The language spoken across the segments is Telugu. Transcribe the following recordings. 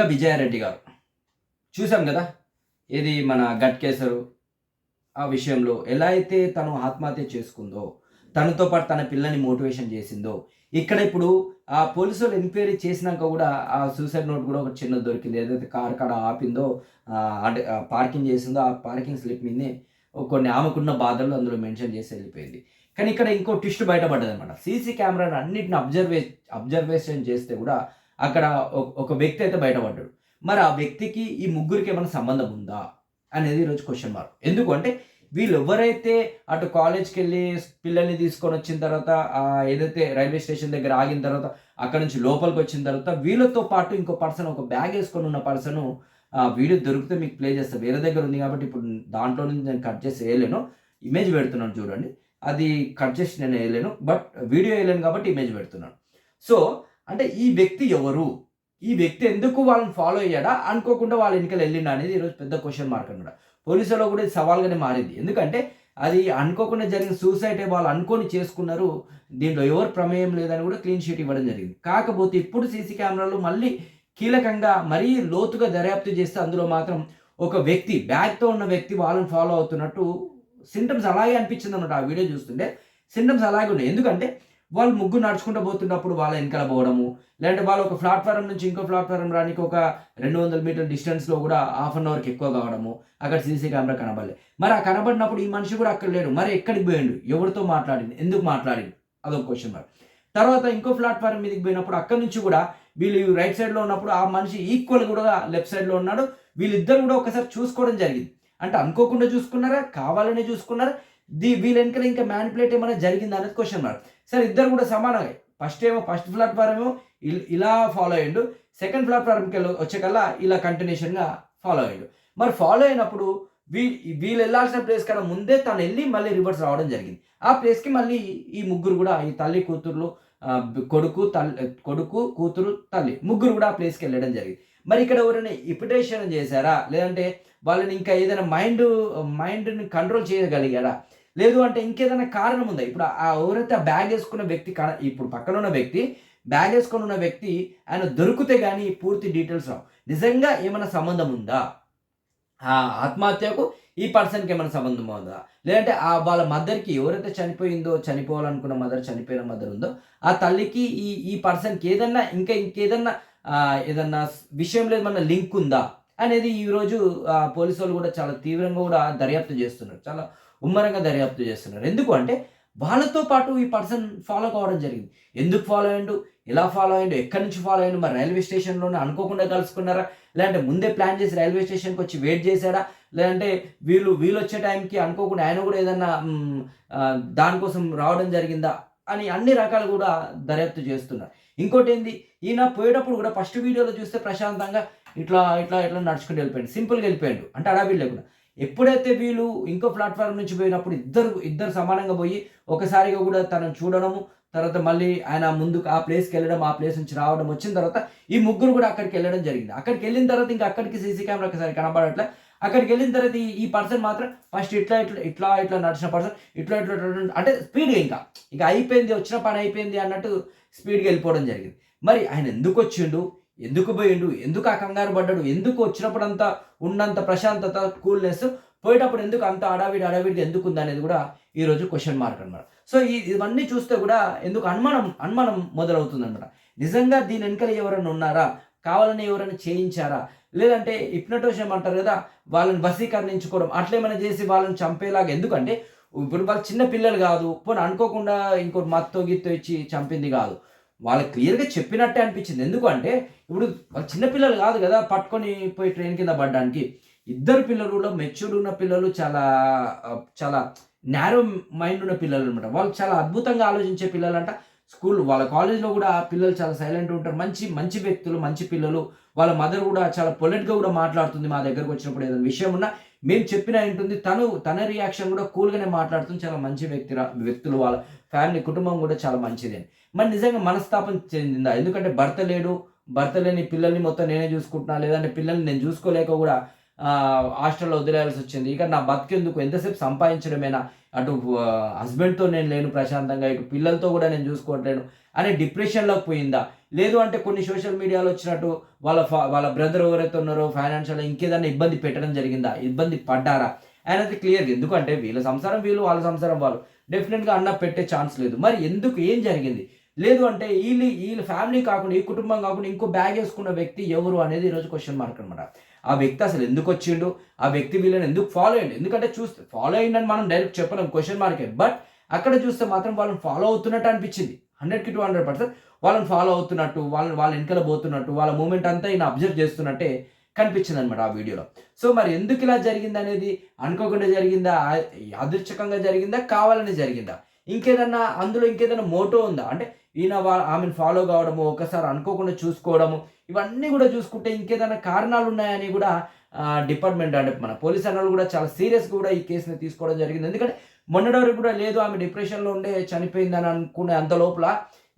ఇంకా విజయారెడ్డి గారు. చూసాం కదా ఇది మన గట్కేసరు ఆ విషయంలో ఎలా అయితే తను ఆత్మహత్య చేసుకుందో తనతో పాటు తన పిల్లని మోటివేషన్ చేసిందో ఇక్కడ ఇప్పుడు ఆ పోలీసులు ఎంక్వైరీ చేసినాక కూడా ఆ సూసైడ్ నోట్ కూడా ఒక చిన్నది దొరికింది. ఏదైతే కార్ కాడ ఆపిందో ఆ, అంటే పార్కింగ్ చేసిందో ఆ పార్కింగ్ స్లిప్ మీదనే కొన్ని ఆమెకున్న బాధలు అందులో మెన్షన్ చేసి వెళ్ళిపోయింది. కానీ ఇక్కడ ఇంకో ట్విస్ట్ బయటపడ్డది అనమాట సీసీ కెమెరాను అన్నిటిని అబ్జర్వే అబ్జర్వేషన్ చేస్తే కూడా అక్కడ ఒక- ఒక వ్యక్తి అయితే బయటపడ్డాడు. మరి ఆ వ్యక్తికి ఈ ముగ్గురికి ఏమైనా సంబంధం ఉందా? అనేది ఈరోజు క్వశ్చన్ మార్క్ ఎందుకంటే వీళ్ళు ఎవరైతే అటు కాలేజ్కి వెళ్ళి పిల్లల్ని తీసుకొని వచ్చిన తర్వాత ఏదైతే రైల్వే స్టేషన్ దగ్గర ఆగిన తర్వాత అక్కడ నుంచి లోపలికి వచ్చిన తర్వాత వీళ్ళతో పాటు ఇంకో పర్సన్ ఒక బ్యాగ్ వేసుకొని ఉన్న పర్సన్ ఆ వీడియో దొరికితే మీకు ప్లే చేస్తా. వేరే దగ్గర ఉంది కాబట్టి ఇప్పుడు దాంట్లో నుంచి నేను కట్ చేసి వేయలేను. ఇమేజ్ పెడుతున్నాను చూడండి. అది కట్ చేసి నేను వేయలేను. బట్ వీడియో వేయలేను కాబట్టి ఇమేజ్ పెడుతున్నాను. సో అంటే ఈ వ్యక్తి ఎవరు? ఈ వ్యక్తి ఎందుకు వాళ్ళని ఫాలో అయ్యాడా? అనుకోకుండా వాళ్ళ ఎన్నికలు వెళ్ళిండా అనేది ఈరోజు పెద్ద క్వశ్చన్ మార్క్ అనమాట పోలీసులో కూడా ఇది సవాల్గానే మారింది. ఎందుకంటే అది అనుకోకుండా జరిగిన సూసైడ్ వాళ్ళు అనుకొని చేసుకున్నారు. దీంట్లో ఎవరు ప్రమేయం లేదని కూడా క్లీన్ షీట్ ఇవ్వడం జరిగింది. కాకపోతే ఇప్పుడు సీసీ కెమెరాలు మళ్ళీ కీలకంగా మరీ లోతుగా దర్యాప్తు చేస్తే అందులో మాత్రం ఒక వ్యక్తి బ్యాగ్తో ఉన్న వ్యక్తి వాళ్ళని ఫాలో అవుతున్నట్టు సింటమ్స్ అలాగే అనిపించింది అనమాట ఆ వీడియో చూస్తుంటే. సింటమ్స్ అలాగే ఉన్నాయి. ఎందుకంటే వాళ్ళు ముగ్గురు నడుచుకుంటూ పోతున్నప్పుడు వాళ్ళ వెనకాల పోవడము లేదంటే వాళ్ళు ఒక ప్లాట్ఫారం నుంచి ఇంకో ప్లాట్ఫారం రానికి ఒక రెండు వందల మీటర్ డిస్టెన్స్లో కూడా హాఫ్ అన్ అవర్కి ఎక్కువ కావడము అక్కడ సీసీ కెమెరా కనబడలే. మరి ఆ కనబడినప్పుడు ఈ మనిషి కూడా అక్కడ లేడు. మరి ఎక్కడికి పోయిండు? ఎవరితో మాట్లాడింది ఎందుకు మాట్లాడింది అదొక క్వశ్చన్ మరి తర్వాత ఇంకో ప్లాట్ఫారం మీదకి పోయినప్పుడు అక్కడి నుంచి కూడా వీళ్ళు రైట్ సైడ్లో ఉన్నప్పుడు ఆ మనిషి ఈక్వల్ కూడా లెఫ్ట్ సైడ్లో ఉన్నాడు. వీళ్ళిద్దరు కూడా ఒకసారి చూసుకోవడం జరిగింది. అంటే అనుకోకుండా చూసుకున్నారా? కావాలనే చూసుకున్నారా? దీ వీళ్ళ వెనకాల ఇంకా మ్యానిపులేట్ ఏమైనా జరిగిందా అనేది క్వశ్చన్ మార్క్ సరే ఇద్దరు కూడా సమానంగా. ఫస్ట్ ఏమో ఫస్ట్ ప్లాట్ఫారం ఏమో ఇలా ఫాలో అయ్యిండు. సెకండ్ ప్లాట్ఫారంకి వెళ్ళి వచ్చేకల్లా ఇలా కంటిన్యూషన్గా ఫాలో అయ్యాడు. మరి ఫాలో అయినప్పుడు వీ వీళ్ళు వెళ్ళాల్సిన ప్లేస్ కన్నా ముందే తను వెళ్ళి మళ్ళీ రివర్స్ రావడం జరిగింది. ఆ ప్లేస్కి మళ్ళీ ఈ ముగ్గురు కూడా ఈ తల్లి కూతుర్లు కొడుకు తల్లి కొడుకు కూతురు తల్లి ముగ్గురు కూడా ఆ ప్లేస్కి వెళ్ళడం జరిగింది. మరి ఇక్కడ ఎవరైనా ఇపిటేషన్ చేశారా? లేదంటే వాళ్ళని ఇంకా ఏదైనా మైండ్ మైండ్ని కంట్రోల్ చేయగలిగారా? లేదు అంటే ఇంకేదైనా కారణం ఉందా? ఇప్పుడు ఆ ఎవరైతే ఆ బ్యాగ్ వేసుకున్న వ్యక్తి కా- ఇప్పుడు పక్కన ఉన్న వ్యక్తి బ్యాగ్ వేసుకొని ఉన్న వ్యక్తి ఆయన దొరికితే కానీ పూర్తి డీటెయిల్స్ రావు. నిజంగా ఏమైనా సంబంధం ఉందా? ఆ ఆత్మహత్యకు ఈ పర్సన్కి ఏమైనా సంబంధం ఉందా? లేదంటే ఆ వాళ్ళ మదర్కి ఎవరైతే చనిపోయిందో చనిపోవాలనుకున్న మదర్ చనిపోయిన మదర్ ఉందో ఆ తల్లికి ఈ ఈ పర్సన్కి ఏదన్నా ఇంకా ఇంకేదన్నా ఏదన్నా ఏదన్నా లేదు మన లింక్ ఉందా అనేది ఈరోజు పోలీసు వాళ్ళు కూడా చాలా తీవ్రంగా కూడా దర్యాప్తు చేస్తున్నారు. చాలా ఉమ్మరంగా దర్యాప్తు చేస్తున్నారు. ఎందుకు అంటే వాళ్ళతో పాటు ఈ పర్సన్ ఫాలో కావడం జరిగింది. ఎందుకు ఫాలో అయ్యిండు? ఎలా ఫాలో అయ్యిండు? ఎక్కడి నుంచి ఫాలో అయ్యిండు? మరి రైల్వే స్టేషన్లోనే అనుకోకుండా కలుసుకున్నారా? లేదంటే ముందే ప్లాన్ చేసి రైల్వే స్టేషన్కి వచ్చి వెయిట్ చేశాడా లేదంటే వీళ్ళు వీళ్ళు వచ్చే టైంకి అనుకోకుండా ఆయన కూడా ఏదన్నా దానికోసం రావడం జరిగిందా? అని అన్ని రకాలు కూడా దర్యాప్తు చేస్తున్నారు. ఇంకోటి ఏంది ఈయన పోయేటప్పుడు కూడా ఫస్ట్ వీడియోలో చూస్తే ప్రశాంతంగా ఇట్లా ఇట్లా ఇట్లా నడుచుకుంటూ వెళ్ళిపోయాడు. సింపుల్గా వెళ్ళిపోయాడు. అంటే అడావిడి లేకుండా. ఎప్పుడైతే వీళ్ళు ఇంకో ప్లాట్ఫామ్ నుంచి పోయినప్పుడు ఇద్దరు ఇద్దరు సమానంగా పోయి ఒకసారిగా కూడా తనను చూడడము తర్వాత మళ్ళీ ఆయన ముందుకు ఆ ప్లేస్కి వెళ్ళడం ఆ ప్లేస్ నుంచి రావడం వచ్చిన తర్వాత ఈ ముగ్గురు కూడా అక్కడికి వెళ్ళడం జరిగింది. అక్కడికి వెళ్ళిన తర్వాత ఇంకా అక్కడికి సీసీ కెమెరా ఒకసారి కనబడట్లే. అక్కడికి వెళ్ళిన తర్వాత ఈ- పర్సన్ మాత్రం ఫస్ట్ ఇట్లా ఇట్లా ఇట్లా ఇట్లా నడిచిన పర్సన్ ఇట్లా ఇట్లా అంటే స్పీడ్గా ఇంకా. ఇక అయిపోయింది వచ్చిన పని అయిపోయింది అన్నట్టు స్పీడ్గా వెళ్ళిపోవడం జరిగింది. మరి ఆయన ఎందుకు వచ్చిండు? ఎందుకు పోయిండు? ఎందుకు ఆ కంగారు పడ్డాడు? ఎందుకు వచ్చినప్పుడు అంత ఉన్నంత ప్రశాంతత కూల్నెస్ పోయేటప్పుడు ఎందుకు అంత అడావిడి అడావిడి ఎందుకు ఉంది అనేది కూడా ఈరోజు క్వశ్చన్ మార్క్ అనమాట సో ఈ ఇవన్నీ చూస్తే కూడా ఎందుకు అనుమానం అనుమానం మొదలవుతుంది అనమాట నిజంగా దీని వెనకాల ఎవరైనా ఉన్నారా? కావాలని ఎవరైనా చేయించారా? లేదంటే ఇప్నటోషం అంటారు కదా వాళ్ళని వశీకరణించుకోవడం. అట్లేమైనా చేసి వాళ్ళని చంపేలాగా ఎందుకంటే ఇప్పుడు వాళ్ళు చిన్న పిల్లలు కాదు పోనీ అనుకోకుండా ఇంకో మత్తో గిత్తో ఇచ్చి చంపింది కాదు. వాళ్ళకి క్లియర్గా చెప్పినట్టే అనిపించింది. ఎందుకంటే ఇప్పుడు వాళ్ళు చిన్నపిల్లలు కాదు కదా పట్టుకొని పోయి ట్రైన్ కింద పడడానికి. ఇద్దరు పిల్లలు కూడా మెచ్యూర్డ్ ఉన్న పిల్లలు చాలా చాలా నేరో మైండ్ ఉన్న పిల్లలు అనమాట. వాళ్ళు చాలా అద్భుతంగా ఆలోచించే పిల్లలంట. స్కూల్ వాళ్ళ కాలేజ్లో కూడా పిల్లలు చాలా సైలెంట్ ఉంటారు. మంచి మంచి వ్యక్తులు మంచి పిల్లలు. వాళ్ళ మదర్ కూడా చాలా పొలెట్గా కూడా మాట్లాడుతుంది మా దగ్గరకు వచ్చినప్పుడు ఏదైనా విషయం ఉన్నా. మేము చెప్పిన ఉంటుంది తను తన రియాక్షన్ కూడా కూల్గానే మాట్లాడుతుంది. చాలా మంచి వ్యక్తి వ్యక్తులు వాళ్ళ ఫ్యామిలీ కుటుంబం కూడా చాలా మంచిది అని. మరి నిజంగా మనస్తాపం చెందిందా? ఎందుకంటే భర్త లేడు. భర్త లేని పిల్లల్ని మొత్తం నేనే చూసుకుంటున్నా. లేదంటే పిల్లల్ని నేను చూసుకోలేక కూడా హాస్టల్లో వదిలేయాల్సి వచ్చింది. ఇక నా బతికెందుకు? ఎంతసేపు సంపాదించడమేనా? అటు హస్బెండ్తో నేను లేను ప్రశాంతంగా. ఇటు పిల్లలతో కూడా నేను చూసుకోవట్లేను. అనే డిప్రెషన్లోకి పోయిందా? లేదు అంటే కొన్ని సోషల్ మీడియాలో వచ్చినట్టు వాళ్ళ ఫా వాళ్ళ బ్రదర్ ఎవరైతే ఉన్నారో ఫైనాన్షియల్ ఇంకేదైనా ఇబ్బంది పెట్టడం జరిగిందా? ఇబ్బంది పడ్డారా? అనేది క్లియర్ ఎందుకంటే వీళ్ళ సంసారం వీళ్ళు వాళ్ళ సంసారం వాళ్ళు. డెఫినెట్గా అన్న పెట్టే ఛాన్స్ లేదు. మరి ఎందుకు? ఏం జరిగింది? లేదు అంటే వీళ్ళు వీళ్ళ ఫ్యామిలీ కాకుండా ఈ కుటుంబం కాకుండా ఇంకో బ్యాగ్ వేసుకున్న వ్యక్తి ఎవరు అనేది ఈరోజు క్వశ్చన్ మార్క్ అనమాట ఆ వ్యక్తి అసలు ఎందుకు వచ్చిండు? ఆ వ్యక్తి వీళ్ళని ఎందుకు ఫాలో అయ్యండి? ఎందుకంటే చూస్తే ఫాలో అయ్యిందని మనం డైరెక్ట్ చెప్పలేం క్వశ్చన్ మార్కే బట్ అక్కడ చూస్తే మాత్రం వాళ్ళని ఫాలో అవుతున్నట్టు అనిపించింది. హండ్రెడ్కి టూ హండ్రెడ్ పర్సెంట్ వాళ్ళని ఫాలో అవుతున్నట్టు వాళ్ళని వాళ్ళ వెనకల పోతున్నట్టు వాళ్ళ మూమెంట్ అంతా ఈయన అబ్జర్వ్ చేస్తున్నట్టే కనిపించింది అనమాట ఆ వీడియోలో. సో మరి ఎందుకు ఇలా జరిగింది అనేది అనుకోకుండా జరిగిందా? అదృష్టకంగా జరిగిందా? కావాలని జరిగిందా? ఇంకేదన్నా అందులో ఇంకేదైనా మోటో ఉందా? అంటే ఈయన ఆమెను ఫాలో కావడము ఒకసారి అనుకోకుండా చూసుకోవడము ఇవన్నీ కూడా చూసుకుంటే ఇంకేదైనా కారణాలు ఉన్నాయని కూడా డిపార్ట్మెంట్ అంటే మన పోలీస్ అన్నలు కూడా చాలా సీరియస్గా కూడా ఈ కేసుని తీసుకోవడం జరిగింది. ఎందుకంటే మొన్నటి వరకు కూడా లేదు ఆమె డిప్రెషన్లో ఉండే చనిపోయిందని అనుకునే అంత లోపల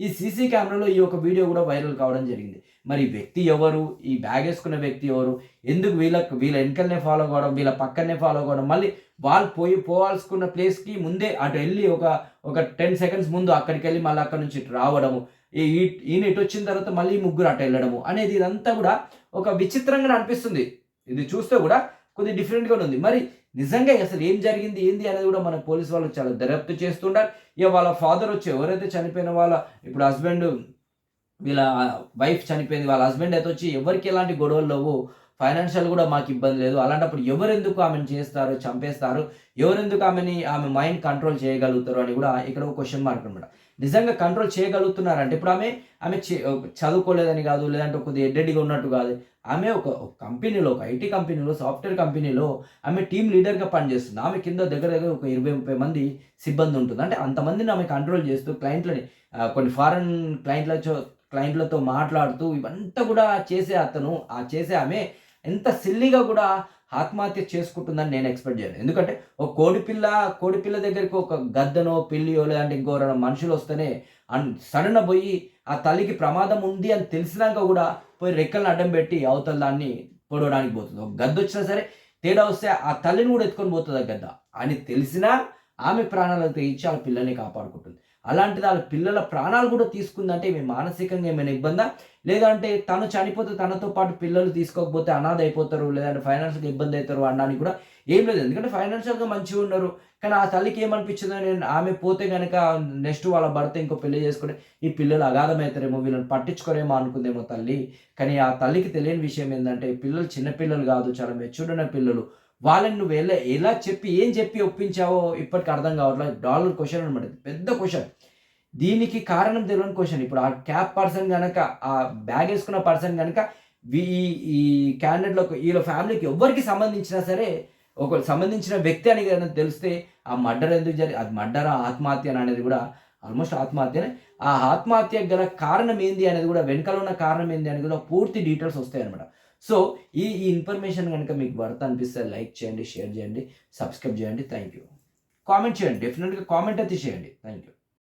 ఈ సీసీ కెమెరాలో ఈ యొక్క వీడియో కూడా వైరల్ కావడం జరిగింది. మరి వ్యక్తి ఎవరు? ఈ బ్యాగ్ వేసుకున్న వ్యక్తి ఎవరు? ఎందుకు వీళ్ళకి వీళ్ళ వెనకలనే ఫాలో కావడం వీళ్ళ పక్కనే ఫాలో కావడం? మళ్ళీ వాళ్ళు పోయి పోవాల్సుకున్న ప్లేస్కి ముందే అటు వెళ్ళి ఒక ఒక టెన్ సెకండ్స్ ముందు అక్కడికి వెళ్ళి మళ్ళీ అక్కడ నుంచి ఇటు రావడము ఈ ఈయన ఇటు వచ్చిన తర్వాత మళ్ళీ ముగ్గురు అటు వెళ్ళడము అనేది ఇదంతా కూడా ఒక విచిత్రంగా అనిపిస్తుంది. ఇది చూస్తే కూడా కొద్దిగా డిఫరెంట్గా ఉంది. మరి నిజంగా అసలు ఏం జరిగింది ఏంది అనేది కూడా మన పోలీస్ వాళ్ళు చాలా దర్యాప్తు చేస్తుంటారు. ఇక వాళ్ళ ఫాదర్ వచ్చి ఎవరైతే చనిపోయిన వాళ్ళ ఇప్పుడు హస్బెండ్ వీళ్ళ వైఫ్ చనిపోయింది వాళ్ళ హస్బెండ్ అయితే వచ్చి ఎవరికి ఎలాంటి గొడవలు లేవు ఫైనాన్షియల్ కూడా మాకు ఇబ్బంది లేదు. అలాంటప్పుడు ఎవరెందుకు ఆమెను చేస్తారు చంపేస్తారు ఎవరెందుకు ఆమెని ఆమె మైండ్ కంట్రోల్ చేయగలుగుతారు అని కూడా ఇక్కడ ఒక క్వశ్చన్ మార్క్ అనమాట నిజంగా కంట్రోల్ చేయగలుగుతున్నారంటే ఇప్పుడు ఆమె ఆమె చదువుకోలేదని కాదు లేదంటే కొద్దిగా ఎడ్డెడ్గా ఉన్నట్టు కాదు. ఆమె ఒక కంపెనీలో ఒక ఐటీ కంపెనీలో సాఫ్ట్వేర్ కంపెనీలో ఆమె టీమ్ లీడర్గా పనిచేస్తుంది. ఆమె కింద దగ్గర దగ్గర ఒక ఇరవై ముప్పై మంది సిబ్బంది ఉంటుంది. అంటే అంతమందిని ఆమె కంట్రోల్ చేస్తూ క్లయింట్లని కొన్ని ఫారెన్ క్లయింట్లతో క్లయింట్లతో మాట్లాడుతూ ఇవంతా కూడా చేసే అతను ఆ చేసే ఆమె ఎంత సిల్లీగా కూడా ఆత్మహత్య చేసుకుంటుందని నేను ఎక్స్పెక్ట్ చేయను. ఎందుకంటే ఒక కోడిపిల్ల కోడిపిల్ల దగ్గరికి ఒక గద్దనో పిల్లియో లేదంటే ఇంకో మనుషులు వస్తేనే అండ్ సడన్ పోయి ఆ తల్లికి ప్రమాదం ఉంది అని తెలిసినాక కూడా పోయి రెక్కలను అడ్డం పెట్టి అవతల దాన్ని పొడవడానికి పోతుంది. ఒక గద్ద వచ్చినా సరే తేడా వస్తే ఆ తల్లిని కూడా ఎత్తుకొని పోతుంది ఆ గద్ద. అని తెలిసినా ఆమె ప్రాణాలకు తెగించి ఆ పిల్లల్ని కాపాడుకుంటుంది. అలాంటిది వాళ్ళ పిల్లల ప్రాణాలు కూడా తీసుకుందంటే మేము మానసికంగా ఏమైనా ఇబ్బందా? లేదంటే తను చనిపోతే తనతో పాటు పిల్లలు తీసుకోకపోతే అనాథ అయిపోతారు లేదంటే ఫైనాన్షియల్గా ఇబ్బంది అవుతారు అనడానికి కూడా ఏం లేదు. ఎందుకంటే ఫైనాన్షియల్గా మంచిగా ఉన్నారు. కానీ ఆ తల్లికి ఏమనిపించిందో నేను ఆమె పోతే కనుక నెక్స్ట్ వాళ్ళ భర్త ఇంకో పెళ్ళి చేసుకుని ఈ పిల్లలు అగాధమవుతారేమో వీళ్ళని పట్టించుకోరేమో అనుకుందేమో తల్లి. కానీ ఆ తల్లికి తెలియని విషయం ఏంటంటే పిల్లలు చిన్నపిల్లలు కాదు చాలా మెచ్యూర్డ్ అయిన పిల్లలు. వాళ్ళని నువ్వు ఎలా ఎలా చెప్పి ఏం చెప్పి ఒప్పించావో ఇప్పటికి అర్థం కావట్లేదు డాలర్ క్వశ్చన్ అనమాట పెద్ద క్వశ్చన్ దీనికి కారణం తెలియని క్వశ్చన్ ఇప్పుడు ఆ క్యాప్ పర్సన్ కనుక ఆ బ్యాగ్ వేసుకున్న పర్సన్ కనుక ఈ ఈ క్యాండిడేట్లో వీళ్ళ ఫ్యామిలీకి ఎవరికి సంబంధించినా సరే ఒక సంబంధించిన వ్యక్తి అని కనుక తెలిస్తే ఆ మర్డర్ ఎందుకు జరిగి అది మర్డర్ ఆత్మహత్య అనేది కూడా ఆల్మోస్ట్ ఆత్మహత్యనే. ఆ ఆత్మహత్య గల కారణం ఏంది అనేది కూడా వెనకాల ఉన్న కారణం ఏంది అనేది కూడా పూర్తి డీటెయిల్స్ వస్తాయి అనమాట సో ఈ ఈ ఇన్ఫర్మేషన్ కనుక మీకు వర్త్ అనిపిస్తే లైక్ చేయండి షేర్ చేయండి సబ్స్క్రైబ్ చేయండి. థ్యాంక్ యూ కామెంట్ చేయండి డెఫినెట్గా కామెంట్ అయితే చేయండి. Thank you